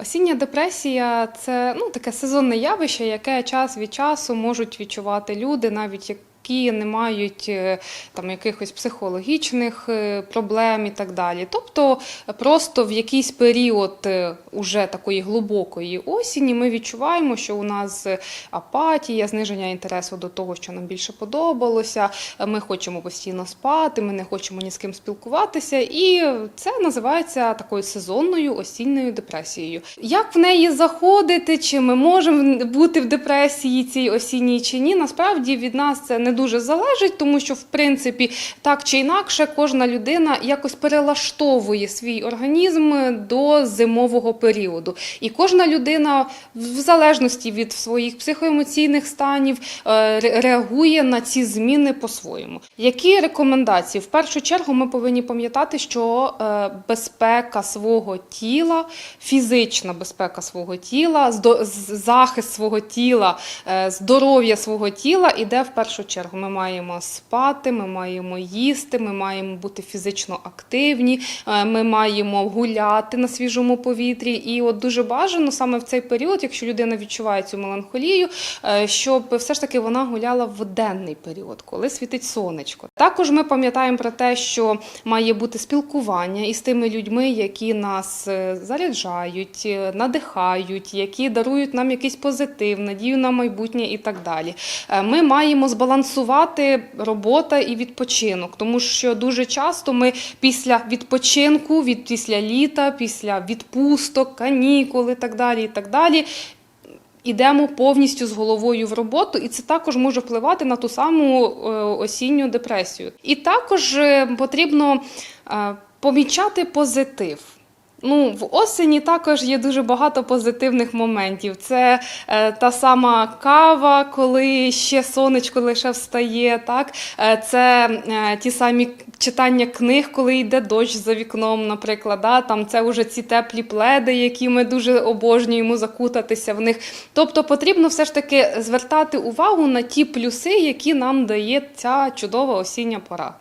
Осіння депресія це ну таке сезонне явище, яке час від часу можуть відчувати люди, навіть які не мають е, там якихось психологічних е, проблем і так далі. Тобто, просто в якийсь період е, уже такої глибокої осені ми відчуваємо, що у нас е, апатія, зниження інтересу до того, що нам більше подобалося. е, Ми хочемо постійно спати, ми не хочемо ні з ким спілкуватися, і це називається такою сезонною осінньою депресією. Як в неї заходити, чи ми можемо бути в депресії цій осінній чи ні? Насправді від нас це не дуже залежить, тому що в принципі так чи інакше кожна людина якось перелаштовує свій організм до зимового періоду. І кожна людина, в залежності від своїх психоемоційних станів, е, реагує на ці зміни по-своєму. Які рекомендації? В першу чергу ми повинні пам'ятати, що е, безпека свого тіла, фізична безпека свого тіла, захист свого тіла, е, здоров'я свого тіла іде в першу чергу. Ми маємо спати, ми маємо їсти, ми маємо бути фізично активні, е, ми маємо гуляти на свіжому повітрі. І от дуже бажано саме в цей період, якщо людина відчуває цю меланхолію, е, щоб все ж таки вона гуляла в денний період, коли світить сонечко. Також ми пам'ятаємо про те, що має бути спілкування із тими людьми, які нас е, заряджають, надихають, які дарують нам якийсь позитив, надію на майбутнє і так далі. Ми маємо збалансувати робота і відпочинок, тому що дуже часто ми після відпочинку, від після літа, після відпусток, канікул і так далі, і так далі. Ідемо повністю з головою в роботу, і це також може впливати на ту саму е, осінню депресію. І також е, потрібно е, помічати позитив. Ну, в осені також є дуже багато позитивних моментів. Це е, та сама кава, коли ще сонечко лише встає. Так? Е, це е, ті самі читання книг, коли йде дощ за вікном, наприклад. Да? Там це вже ці теплі пледи, які ми дуже обожнюємо закутатися в них. Тобто потрібно все ж таки звертати увагу на ті плюси, які нам дає ця чудова осіння пора.